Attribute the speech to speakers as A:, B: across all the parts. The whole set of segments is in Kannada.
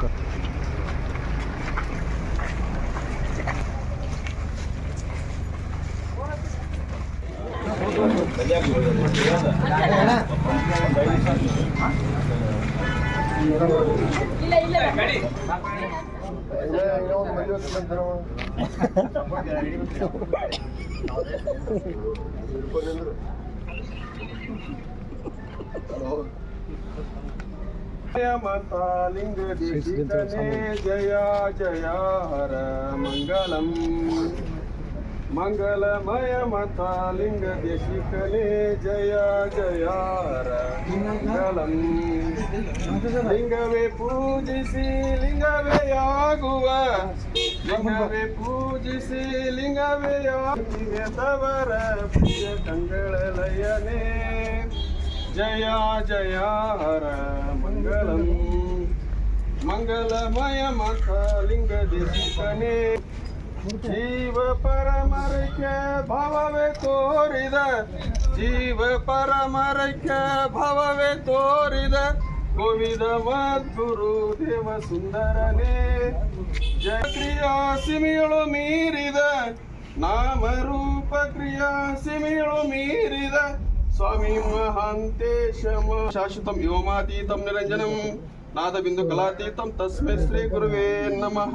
A: cơ ಇಲ್ಲ ಇಲ್ಲ ಬಂದಿರೋ मतालिंग दिशिकने जया जया हर मंगलम। मंगलमय मतालिंग दिशिकने जया जया हर मंगलम। लिंगवे पूजिसी लिंगवे यागुव। लिंगवे पूजिसी लिंगवे यागुवे तवर प्रिय कंगलयने जया जया हर ಮಂಗಳಂ ಮಂಗಲಮಯ ಮಖಲಿಂಗ ದೇಶಿಕನೇ ಜೀವ ಪರಮರಕ್ಕೆ ಭಾವವೇ ತೋರಿದ ಜೀವ ಪರಮರಕ್ಕೆ ಭಾವವೇ ತೋರಿದ ಗೋವಿದ ಮದ್ಗುರು ದೇವ ಸುಂದರನೇ ಜಯ ಕ್ರಿಯಾ ಸಿಮಿಯಳು ಮೀರಿದ ನಾಮರೂಪ ಕ್ರಿಯಾ ಸಿಮಿಯಳು ಮೀರಿದ ಸ್ವಾಮಿ ಮಹಾಂತೇಶ ಶಾಶ್ವತಂ ವ್ಯೋಮಾತೀತಂ ನಿರಂಜನಂ ನಾದಬಿಂದು ಕಲಾತೀತಂ ತಸ್ಮೈ ಶ್ರೀ ಗುರುವೇ ನಮಃ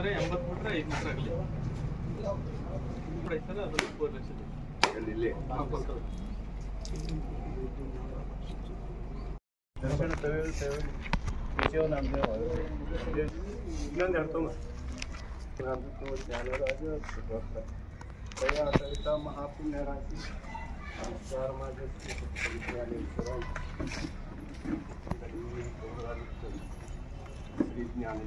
B: ಸರ ಎಂಬತ್ತು ಕೊಟ್ರೆ ಐದು ಲಕ್ಷ ಆಗಲಿ ಸರ್ ಅದು ಮೂರು ಲಕ್ಷ ಹಾಂ, ಕೊಡ್ತಾರೆ.
A: ಇನ್ನೊಂದು ಹೇಳ್ತಮ್ಮ ಜ್ಞಾನರಾಜ ದಯಾಸಹಿತ ಮಹಾಪುಣ್ಯ ರಾಶಿ ಸಂಸ್ಕಾರ ಮಾಡಿ ಶ್ರೀ ಜ್ಞಾನಿ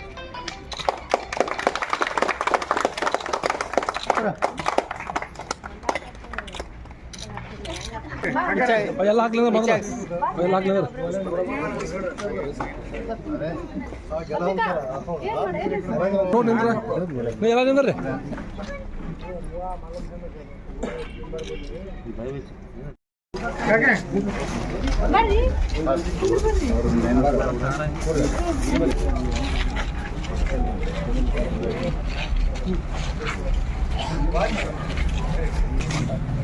A: भैया लाख लेना बदला
B: भैया लाख लेना तो निंद्र नहीं यार निंद्र क्या क्या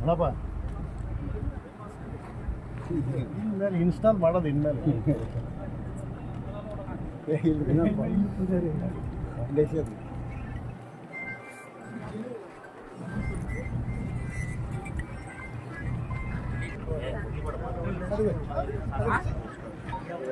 C: ಅಲ್ಲಪ್ಪ ಇನ್ಮೇಲೆ ಇನ್ಸ್ಟಾಲ್ ಮಾಡೋದು ಇನ್ಮೇಲೆ
B: ಧನ್ಯವಾದ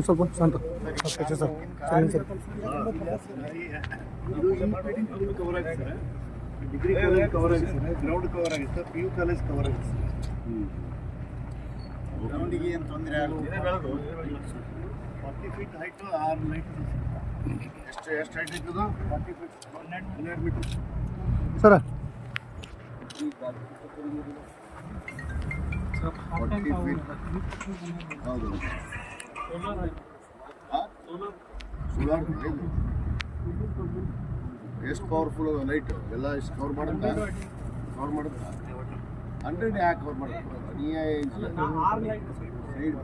B: ಸ್ವಲ್ಪ
C: ಸಂತ ಸರ್ ಆಗಿದೆ ಸರ್ ಡಿಗ್ರಿ ಕಾಲೇಜ್ ಕವರ್ ಆಗಿದೆ ಸರ್ ಗ್ರೌಂಡ್ ಕವರ್ ಆಗಿದೆ sir P U college cover ಆಗಿದೆ ಸರ್ ಗ್ರೌಂಡಿಗೆ ಏನು ತೊಂದರೆ ಫಾರ್ಟಿ ಫೀಟ್ ಹೈಟು ಆರು ಲೈಟ್ ಎಷ್ಟು ಎಷ್ಟು ಹೈಟ್ ಇರ್ತದ ಫಾರ್ಟಿ ಫೀಟ್ ಹನ್ನೆರಡು ಮೀಟರ್
B: ಸರ.
C: Forty feet. ಹೌದು. ಸೋಲಾರ್ ಎಷ್ಟು ಪವರ್ಫುಲ್ ಲೈಟ್ ಎಲ್ಲ ಎಷ್ಟು ಕವರ್ ಮಾಡುತ್ತಾ? ಕವರ್ ಮಾಡುತ್ತಾ? ಹಂಡ್ರೆಡ್ ಯಾಕೆ ಕವರ್ ಮಾಡುತ್ತೆ ಸೈಡ್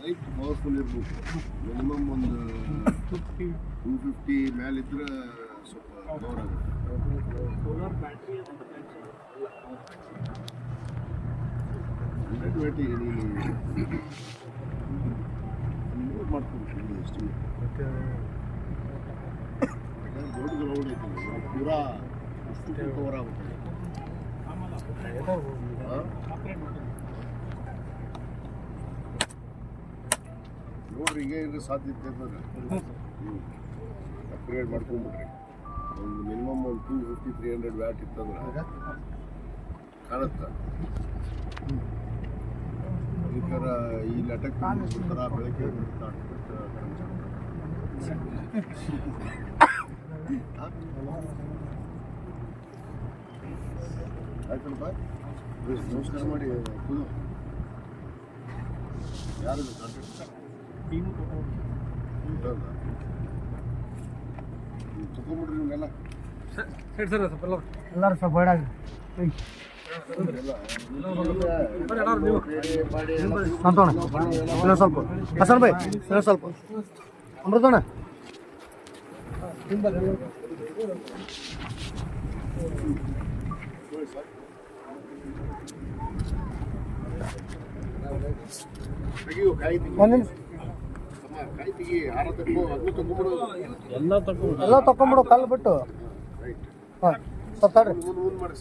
C: ಲೈಟ್ ಪವರ್ಫುಲ್ ಇರ್ಬೇಕು ಮಿನಿಮಮ್ ಒಂದು ಟೂ ಫಿಫ್ಟಿ ಮೇಲಿದ್ರೆ ಸ್ವಲ್ಪ ಕವರ್ ಆಗುತ್ತೆ ಹಂಡ್ರೆಡ್ ವೇಟಿಗೆ ನೀವು ಯೂಸ್ ಮಾಡ್ಕೊಬೇಕು ಎಷ್ಟು. ದೊಡ್ಡ ಗ್ರೌಂಡ್ ಐತಿ ಪೂರಾ ಅಷ್ಟು ಕವರ್ ಆಗುತ್ತೆ? ನೋಡ್ರಿ ಈಗ ಇದ್ರೆ ಸಾಧ್ಯತೆ ಅಪ್ಗ್ರೇಡ್ ಮಾಡ್ಕೊಂಬಿಡ್ರಿ ಒಂದು ಮಿನಿಮಮ್ ಒಂದು two fifty three hundred watt ಇತ್ತಂದ್ರೆ ಕಾಣುತ್ತ? ಅದಕ್ಕಾರ ಈ ಲಟಕ್ ಬಿಡ್ತಾರ ಬೆಳಗ್ಗೆ ಆಯ್ತಲ್ಪ ನಮಸ್ಕಾರ ಮಾಡಿ ಕೂದು ಯಾರು ತಗೊಂಬಿಡ್ರಿ ನಿಮ್ಗೆಲ್ಲ.
B: ಸರಿ ಸರ್ ಸ್ವಲ್ಪ ಎಲ್ಲ
C: ಎಲ್ಲರೂ ಸ್ವಲ್ಪ ಬೇಡಾಗಿ
B: ಶಾಂತೋಣ ಇನ್ನೊಂದು ಸ್ವಲ್ಪ. ಹಸನ್ ಭಾಯ್, ಇನ್ನೊಂದು ಸ್ವಲ್ಪ.
C: ತಗೊಂಬಿಡು
B: ಎಲ್ಲ ತಕೊಂಡ್ಬಿಡು, ಕಲ್ಲು ಬಿಟ್ಟು. ಹಾಂ ತಡ್ರಿ
C: ಸರ್ ಮಾಡಿ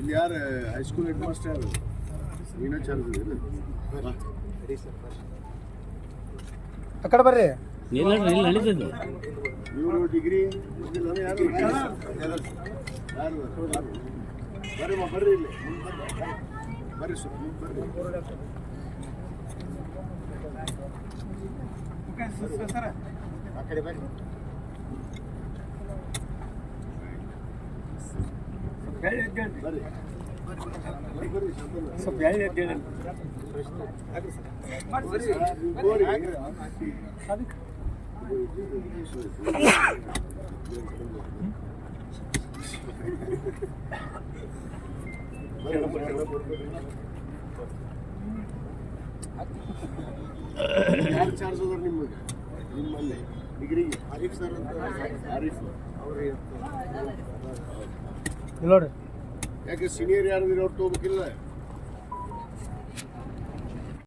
C: ಇಲ್ಲಿ ಯಾರು ಹೈಸ್ಕೂಲ್ ಹೆಡ್ ಮಾಸ್ಟರ್ ಯಾರು? ನೀನೇ ಚಾರ್ಜ್
B: ಆ ಕಡೆ ಬರ್ರಿ.
D: ಇಲ್ಲ ಇಲ್ಲಿ ನಡೀತದೆ.
C: ಇವರು ಡಿಗ್ರಿ ಯಾರು ಯಾರು ಬರ್ರಿ ಮಾ, ಬರ್ರಿ ಇಲ್ಲಿ. ಬರ್ರಿ. ಮುಂದ್ ಬರ್ರಿ. ಆ ಕಡೆ ಬರ್ರಿ. ಬರ್ರಿ ಬರ್ರಿ ಬರ್ರಿ ಶಾಂತಣ್ಣ. ಬರ್ರಿ, ನೀವು ಗೋರಿ. ಯಾರು ಚಾರ್ಜ್ ಅದಾರ ನಿಮಗೆ ನಿಮ್ಮಲ್ಲಿ ಡಿಗ್ರಿಗೆ ಆರಿಫ್ ಸರ್ ಅಂತ ಆರಿಫ್ ಅವ್ರು
B: ಇಲ್ಲ ನೋಡ್ರಿ.
C: ಯಾಕೆ ಸೀನಿಯರ್ ಯಾರು ಇರೋರು ತಗೋಬೇಕಿಲ್ಲ?